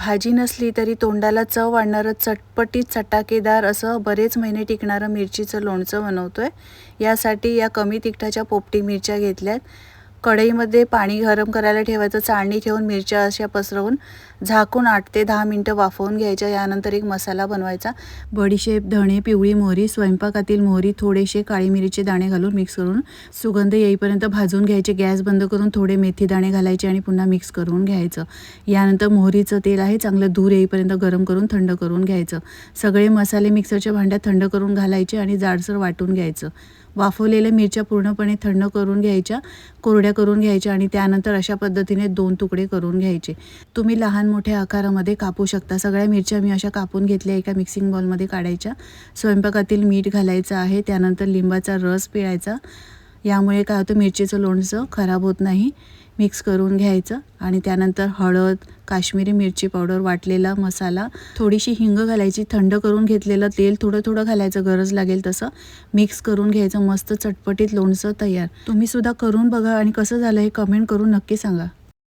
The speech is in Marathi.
भाजी नसली तरी तोंडाला चव आणणारं चटपटीत चटाकेदार असं बरेच महिने टिकणारं मिरचीचं लोणचं बनवतो आहे यासाठी या कमी तिखटाच्या पोपटी मिरच्या घेतल्यात. कढईमध्ये पाणी गरम करायला ठेवायचं चाळणी ठेवून मिरच्या अशा पसरवून झाकून आठ ते दहा मिनटं वाफवून घ्यायच्या. यानंतर एक मसाला बनवायचा. बडीशेप धणे पिवळी मोहरी स्वयंपाकातील मोहरी थोडेसे काळी मिरीचे दाणे घालून मिक्स करून सुगंध येईपर्यंत भाजून घ्यायचे. गॅस बंद करून थोडे मेथी दाणे घालायचे आणि पुन्हा मिक्स करून घ्यायचं. यानंतर मोहरीचं तेल आहे चांगलं धूर येईपर्यंत गरम करून थंड करून घ्यायचं. सगळे मसाले मिक्सरच्या भांड्यात थंड करून घालायचे आणि जाडसर वाटून घ्यायचं. वाफवलेल्या मिरच्या पूर्णपणे थंड करून घ्यायच्या कोरड्या करून घ्यायच्या आणि त्यानंतर अशा पद्धतीने दोन तुकडे करून घ्यायचे. तुम्ही लहान मोठ्या आकारामध्ये कापू शकता. सगळ्या मिरच्या मी अशा कापून घेतल्या एका मिक्सिंग बॉलमध्ये काढायच्या. स्वयंपाकातील मीठ घालायचं आहे. त्यानंतर लिंबाचा रस पिळायचा. यामुळे काय होतं मिरचीचं लोणचं खराब होत नाही मिक्स करून घ्यायचं आणि त्यानंतर हळद काश्मीरी मिरची पावडर वाटलेला मसाला थोडीशी हिंग घालायची थंड करून घेतलेलं तेल थोडं थोडं घालायचं गरज लागेल तसं. मिक्स करून घ्यायचं मस्त चटपटीत लोणचं तयार. तुम्ही सुद्धा करून बघा आणि कसं झालं हे कमेंट करून नक्की सांगा.